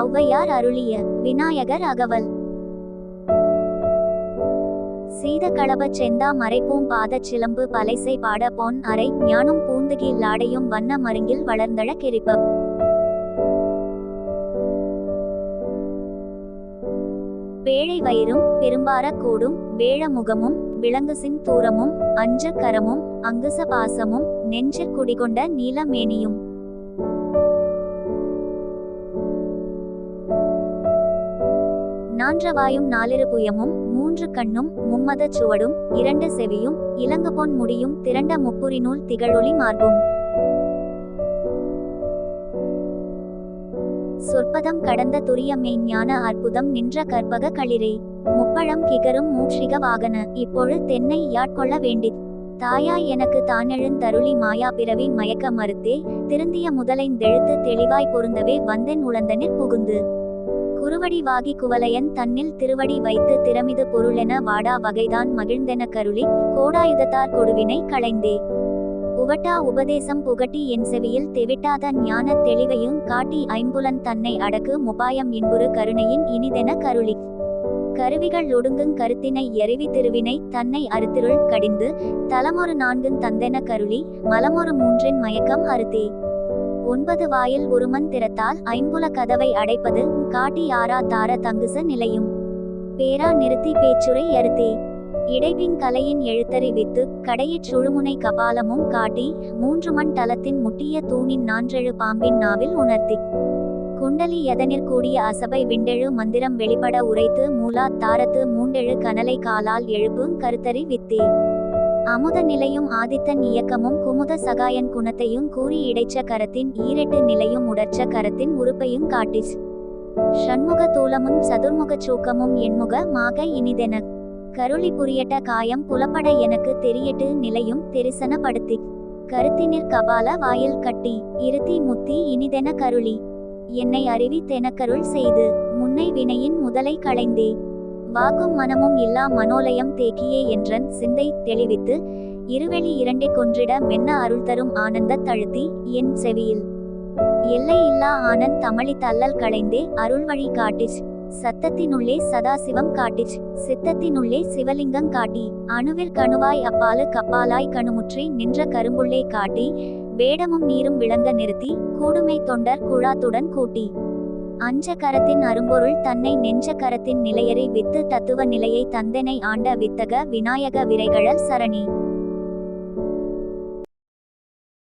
ஔவையார் அருளிய விநாயகர் அகவல். சீத களப செந்தா மறைப்பூம் பாதச் சிலம்பு பலைசை பாட பொன் அறை ஞானம் பூந்துகில் லாடையும் வண்ண மருங்கில் வளர்ந்தழ கெரிப்ப பேழை வயிறும் பெரும்பார கூடும் வேழ முகமும் விலங்குசின் தூரமும் அஞ்சக்கரமும் அங்குச பாசமும் நெஞ்சிற் குடிகொண்ட நீலமேனியும் நான்றவாயும் நாலிரு புயமும் மூன்று கண்ணும் மும்மதச் சுவடும் இரண்டு செவியும் இலங்கு பொன் முடியும் திரண்ட முப்புரிநூல் திகழொளி மார்பும். சொற்பதம் கடந்த துரிய மெய்ஞான அற்புதம் நின்ற கற்பக களிரே முப்பழம் கிகரும் மூஷிக வாகன இப்பொழு தென்னை யாட்கொள்ள வேண்டித். தாயாய் எனக்கு தானெழுந்தருளி மாயா பிறவி மயக்க மறுத்தே திருந்திய முதலைந்தெழுத்து தெளிவாய் பொருந்தவே வந்தென் உழந்தனிற் புகுந்து. குறுவடி வாகி குவலையன் தன்னில் திருவடி வைத்து திறமிது பொருளென வாடா வகைதான் மகிழ்ந்தென கருளி கோடாயுதத்தார் கொடுவினை களைந்தே. உவட்டா உபதேசம் புகட்டி என் செவியில் தெவிட்டாத ஞான தெளிவையும் காட்டி ஐம்புலன் தன்னை அடக்கு முபாயம் இன்புறு கருணையின் இனிதென கருளி. கருவிகள் ஒடுங்குங் கருத்தினை எறிவி திருவினை தன்னை அறுத்திருள் கடிந்து தலமொரு நான்குந் தந்தென கருளி மலமொரு மூன்றின் மயக்கம் அறுத்தே. ஒன்பது வாயில் ஒருமன் திறத்தால் ஐம்புல கதவை அடைப்பது காட்டி ஆரா தார தங்குச நிலையும். பேரா நிறுத்தி பேச்சுரை அறுத்தே. இடைவின் கலையின் எழுத்தறிவித்து கடையிற் சுழுமுனை கபாலமும் காட்டி மூன்று மண் தலத்தின் முட்டிய தூணின் நான்றெழு பாம்பின் நாவில் உணர்த்தி. குண்டலி எதனிற் கூடிய அசபை விண்டெழு மந்திரம் வெளிப்பட உரைத்து மூலா தாரத்து மூண்டெழு கனலை காலால் எழுப்பும் கருத்தறி வித்தே. அமுத நிலையும் ஆதித்தன் இயக்கமும் குமுத சகாயன் குணத்தையும் கூறி இடைச்ச கரத்தின் ஈரெட்டு நிலையும் உடற்ற கரத்தின் உறுப்பையும் காட்டிஸ் ஷண்முக தூலமும் சதுர்முகச் சூக்கமும் எண்முக மாக இனிதென. கருளி புரியட்ட காயம் புலப்பட எனக்கு தெரியட்டு நிலையும் தெரிசனப்படுத்தி கருத்தினிற் கபால வாயில் கட்டி இருத்தி முத்தி இனிதென கருளி. என்னை அறிவி தெனக்கருள் செய்து முன்னை வினையின் முதலை களைந்தே. வாக்கும் மனமும் இல்லா மனோலயம் தேக்கியே என்றன் சிந்தை தெளிவித்து இருவெளி இரண்டை கொன்றிட மென்ன அருள் தரும் ஆனந்த தழுத்தி என் செவியில். எல்லை இல்லா ஆனந்த் தமிழி தள்ளல் களைந்தே அருள் வழி காட்டிச் சத்தத்தினுள்ளே சதாசிவம் காட்டிச் சித்தத்தினுள்ளே சிவலிங்கம் காட்டி அணுவிற்கணுவாய் அப்பாலு கப்பாலாய் கணுமுற்றி நின்ற கரும்புள்ளே காட்டி வேடமும் நீரும் விளங்க நிறுத்தி கூடுமை தொண்டர் குழாத்துடன் கூட்டி. அஞ்ச கரத்தின் அரும்பொருள் தன்னை நெஞ்ச கரத்தின் நிலையறை வித்து தத்துவ நிலையை தந்தனை ஆண்ட வித்தக விநாயக விரைகழல் சரணி.